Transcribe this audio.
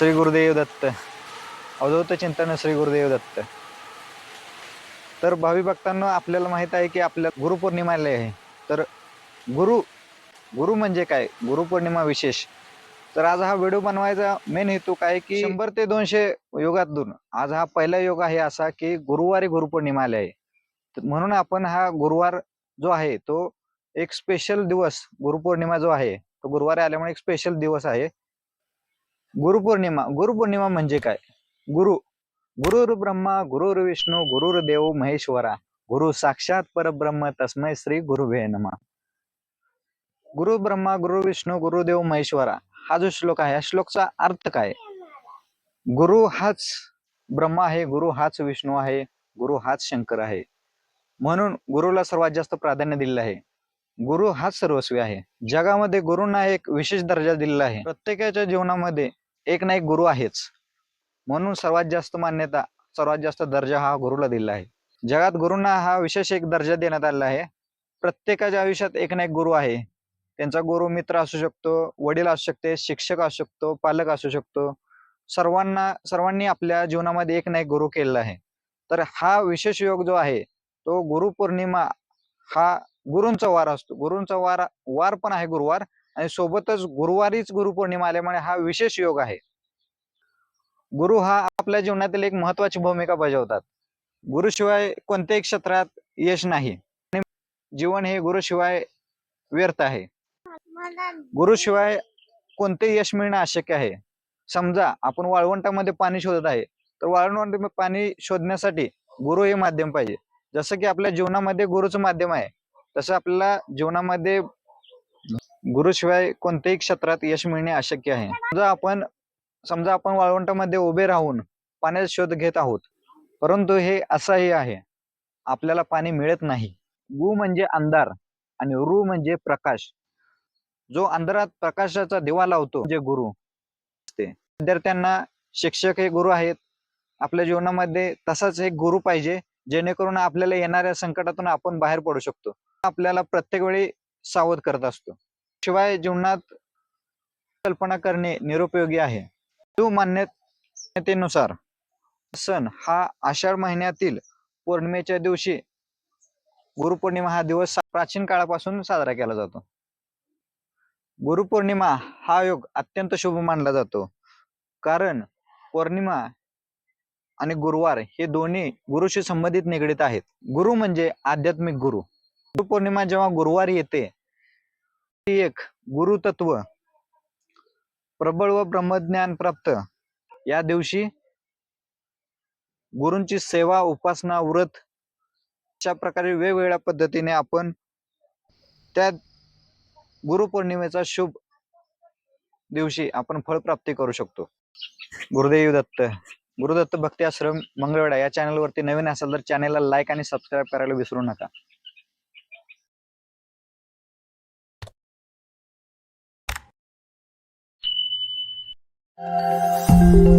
श्री गुरुदेव दत्त. अवधूत चिंतन श्री गुरुदेव दत्त. तर भावी भक्तांना आपल्याला माहीत आहे की आपल्या गुरुपौर्णिमाला आहे. तर गुरु गुरु म्हणजे काय? गुरुपौर्णिमा विशेष. तर आज हा व्हिडिओ बनवायचा मेन हेतू काय की शंभर ते दोनशे योगातून आज हा पहिला योग आहे असा की गुरुवारी गुरुपौर्णिमा आली आहे म्हणून आपण हा गुरुवार जो आहे तो एक स्पेशल दिवस गुरुपौर्णिमा जो आहे तो गुरुवारी आल्यामुळे एक स्पेशल दिवस आहे. गुरुपौर्णिमा गुरुपौर्णिमा म्हणजे काय? गुरु गुरुर ब्रह्मा गुरुर विष्णू गुरुर देव महेश्वरा गुरु साक्षात परब्रह्म तस्मै श्री गुरुभे नमः. गुरु ब्रह्मा गुरु विष्णू गुरुदेव महेश्वरा हा जो श्लोक आहे या श्लोकचा अर्थ काय? गुरु हाच ब्रह्मा आहे गुरु हाच विष्णू आहे गुरु हाच शंकर आहे. म्हणून गुरुला सर्वात जास्त प्राधान्य दिलेलं आहे. गुरु हाच सर्वस्वी आहे. जगामध्ये गुरुंना एक विशेष दर्जा दिलेला आहे. प्रत्येकाच्या जीवनामध्ये एक ना एक गुरु आहेच. म्हणून सर्वात जास्त मान्यता सर्वात जास्त दर्जा हा गुरुला दिला आहे. जगात गुरुंना हा विशेष एक दर्जा देण्यात आलेला आहे. प्रत्येकाच्या आयुष्यात एक ना एक गुरु आहे. त्यांचा गुरु मित्र असू शकतो वडील असू शकते शिक्षक असू शकतो पालक असू शकतो. सर्वांना सर्वांनी आपल्या जीवनामध्ये एक ना एक गुरु केलेला आहे. तर हा विशेष योग जो आहे तो गुरुपौर्णिमा हा गुरूंचा वार असतो. गुरूंचा वार वार पण आहे गुरुवार. आणि सोबतच गुरुवारीच गुरुपौर्णिमा आल्यामुळे हा विशेष योग आहे. गुरु हा आपल्या जीवनातील एक महत्वाची भूमिका बजावतात. गुरुशिवाय कोणत्याही क्षेत्रात यश नाही. आणि जीवन हे गुरुशिवाय व्यर्थ आहे. गुरुशिवाय कोणतेही यश मिळणं अशक्य आहे. समजा आपण वाळवंटामध्ये पाणी शोधत आहे तर वाळवंटामध्ये पाणी शोधण्यासाठी गुरु हे माध्यम पाहिजे. जसं की आपल्या जीवनामध्ये गुरुचं माध्यम आहे तसं आपल्याला जीवनामध्ये गुरुशिवाय कोणत्याही क्षेत्रात यश मिळणे अशक्य आहे. समजा आपण समजा आपण वाळवंटामध्ये उभे राहून पाण्याचा शोध घेत आहोत परंतु हे असंही आहे. आपल्याला पाणी मिळत नाही. गु म्हणजे अंधार आणि रु म्हणजे प्रकाश. जो अंधारात प्रकाशाचा दिवा लावतो म्हणजे गुरु ते विद्यार्थ्यांना शिक्षक हे गुरु आहेत. आपल्या जीवनामध्ये तसाच एक गुरु पाहिजे जेणेकरून आपल्याला येणाऱ्या संकटातून आपण बाहेर पडू शकतो. आपल्याला प्रत्येक वेळी सावध करत असतो. शिवाय जीवनात कल्पना करणे निरुपयोगी आहे. हिंदू मान्यतेनुसार सण हा आषाढ महिन्यातील पौर्णिमेच्या दिवशी गुरुपौर्णिमा हा दिवस प्राचीन काळापासून साजरा केला जातो. गुरुपौर्णिमा हा योग अत्यंत शुभ मानला जातो. कारण पौर्णिमा आणि गुरुवार हे दोन्ही गुरुशी संबंधित निगडीत आहेत. गुरु म्हणजे आध्यात्मिक गुरु. गुरुपौर्णिमा जेव्हा गुरुवार येते एक गुरुतत्व प्रबळ व ब्रह्मज्ञान प्राप्त. या दिवशी गुरूंची सेवा उपासना व्रत अशा प्रकारे वेगवेगळ्या पद्धतीने आपण त्या गुरुपौर्णिमेचा शुभ दिवशी आपण फळप्राप्ती करू शकतो. गुरुदेव दत्त गुरुदत्त भक्ती आश्रम मंगळवेढा या चॅनलवरती नवीन असाल तर चॅनेलला लाईक आणि सबस्क्राईब करायला विसरू नका. Música